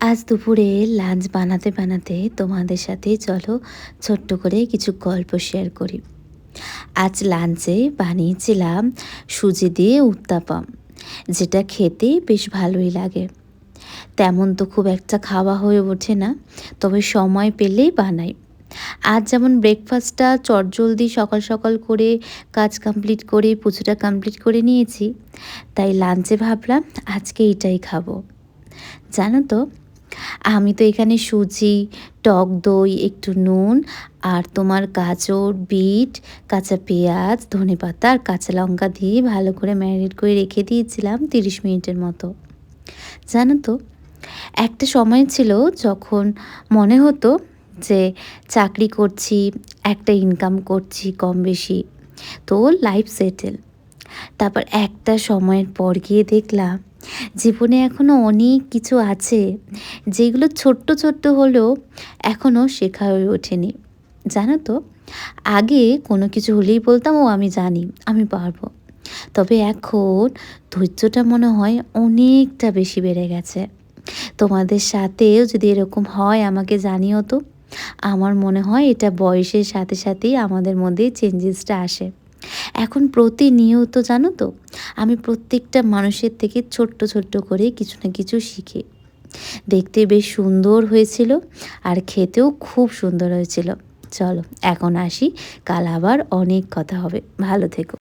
আজ দুপুরে লাঞ্চ বানাতে বানাতে তোমাদের সাথে চলো ছোট্ট করে কিছু গল্প শেয়ার করি। আজ লাঞ্চে বানিয়েছিলাম সুজি দিয়ে উত্তাপাম, যেটা খেতে বেশ ভালোই লাগে। তেমন তো খুব একটা খাওয়া হয়ে ওঠে না, তবে সময় পেলেই বানাই। আজ যেমন ব্রেকফাস্টটা চটজলদি সকাল সকাল করে কাজ কমপ্লিট করে, পুজোটা কমপ্লিট করে নিয়েছি, তাই লাঞ্চে ভাবলাম আজকে এটাই খাব। জানো তো আমি তো এখানে সুজি, টক দই, একটু নুন আর তোমার গাজর, বিট, কাঁচা পেঁয়াজ ধনে পাতা আর কাঁচা লঙ্কা দিয়ে ভালো করে ম্যারিনেট করে রেখে দিয়েছিলাম তিরিশ মিনিটের মতো। জানো তো, একটা সময় ছিল যখন মনে হতো যে চাকরি করছি, একটা ইনকাম করছি কম বেশি, তো লাইফ সেটেল তারপর একটা সময়ের পর গিয়ে দেখলাম জীবনে এখনও অনেক কিছু আছে, যেগুলো ছোট্ট ছোট্ট হলেও এখনও শেখা হয়ে ওঠেনি। জানো তো, আগে কোনো কিছু হলেই বলতাম, ও, আমি জানি, আমি পারব। তবে এখন ধৈর্যটা মনে হয় অনেকটা বেশি বেড়ে গেছে। তোমাদের সাথেও যদি এরকম হয়, আমাকে জানিও তো। আমার মনে হয় এটা বয়সের সাথে সাথেই আমাদের মধ্যে চেঞ্জেসটা আসে। এখন প্রতিনিয়ত জানো তো, আমি প্রত্যেকটা মানুষের থেকে ছোট্ট ছোট্ট করে কিছু না কিছু শিখি। দেখতে বেশ সুন্দর হয়েছিল আর খেতেও খুব সুন্দর হয়েছিল। চলো, এখন আসি, কাল আবার অনেক কথা হবে। ভালো থেকো।